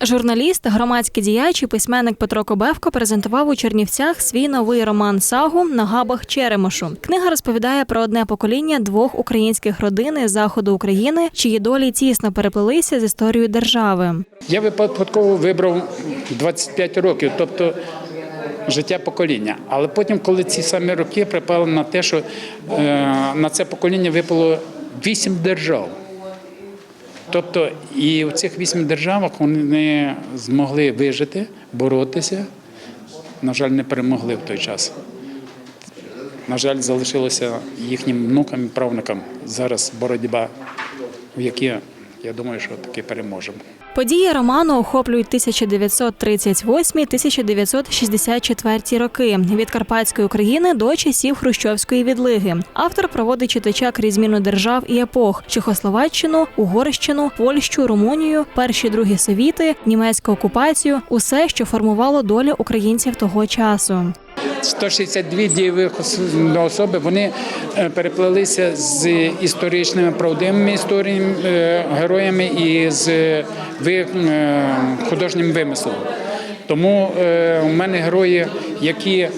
Журналіст, громадський діяч і письменник Петро Кобевко презентував у Чернівцях свій новий роман Сагу на габах Черемошу. Книга розповідає про одне покоління двох українських родин із заходу України, чиї долі тісно переплелися з історією держави. Я випадково вибрав 25 років, тобто життя покоління. Але потім, коли ці самі роки припали на те, що е, на це покоління випало 8 держав. Тобто і в цих вісім державах вони змогли вижити, боротися. На жаль, не перемогли в той час. На жаль, залишилося їхнім внукам і правнукам зараз боротьба, в якій, я думаю, що таки переможемо. Події роману охоплюють 1938-1964 роки від Карпатської України до часів Хрущовської відлиги. Автор проводить читача крізь зміну держав і епох: Чехословаччину, Угорщину, Польщу, Румунію, перші другі совіти, німецьку окупацію усе, що формувало долю українців того часу. 162 дієвих особи вони е, переплелися з історичними правдивими історіями, е, героями і з е, художнім вимислом. Тому у мене герої, які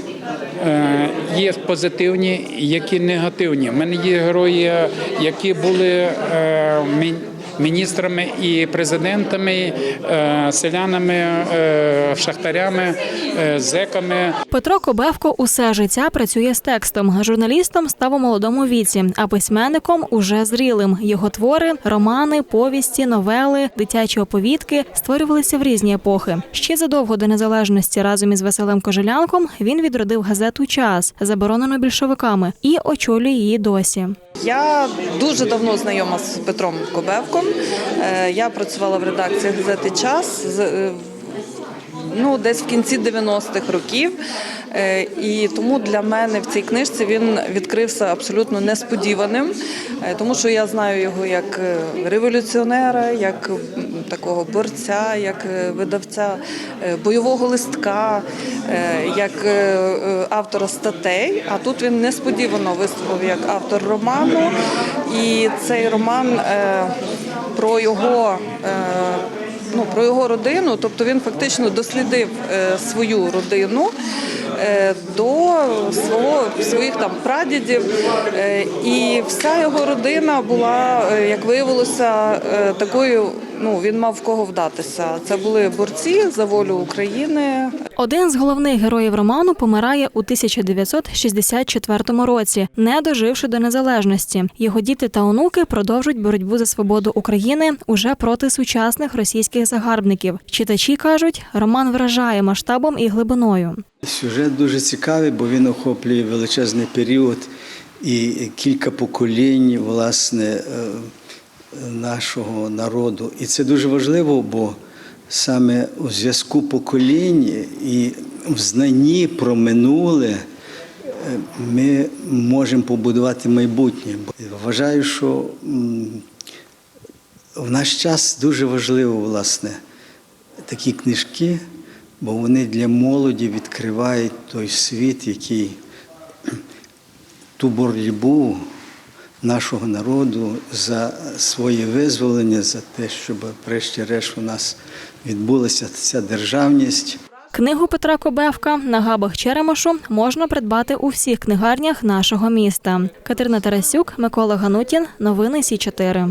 є позитивні, які негативні. У мене є герої, які були міністрами і президентами, е, селянами, е, шахтарями, е, зеками. Петро Кобевко усе життя працює з текстом. Журналістом став у молодому віці, а письменником уже зрілим. Його твори, романи, повісті, новели, дитячі оповідки створювалися в різні епохи. Ще задовго до незалежності разом із Василем Кожелянком він відродив газету Час, заборонену більшовиками, і очолює її досі. Я дуже давно знайома з Петром Кобевком. Е, Я працювала в редакції газети Час е, ну, десь в кінці 90-х років. Е, І тому для мене в цій книжці він відкрився абсолютно несподіваним, е, тому що я знаю його як е, революціонера, як такого борця, як видавця бойового листка, як автора статей. А тут він несподівано виступив як автор роману. І цей роман про його. Ну, про його родину, тобто він фактично дослідив е, свою родину е, до свого своїх там прадідів, е, і вся його родина була, як виявилося, такою. Ну він мав в кого вдатися. Це були борці за волю України, Один з головних героїв роману помирає у 1964 році, не доживши до незалежності. Його діти та онуки продовжують боротьбу за свободу України уже проти сучасних російських загарбників. Читачі кажуть, роман вражає масштабом і глибиною. Сюжет дуже цікавий, бо він охоплює величезний період і кілька поколінь власне е, нашого народу. І це дуже важливо, бо саме у зв'язку поколінь і в знанні про минуле е, ми можемо побудувати майбутнє. Вважаю, що в наш час дуже важливо, власне, такі книжки, бо вони для молоді відкривають той світ, який ту боротьбу нашого народу за своє визволення, за те, щоб, врешті-решт, у нас відбулася ця державність. Книгу Петра Кобевка на габах Черемошу можна придбати у всіх книгарнях нашого міста. Катерина Тарасюк, Микола Ганутін. Новини Сі 4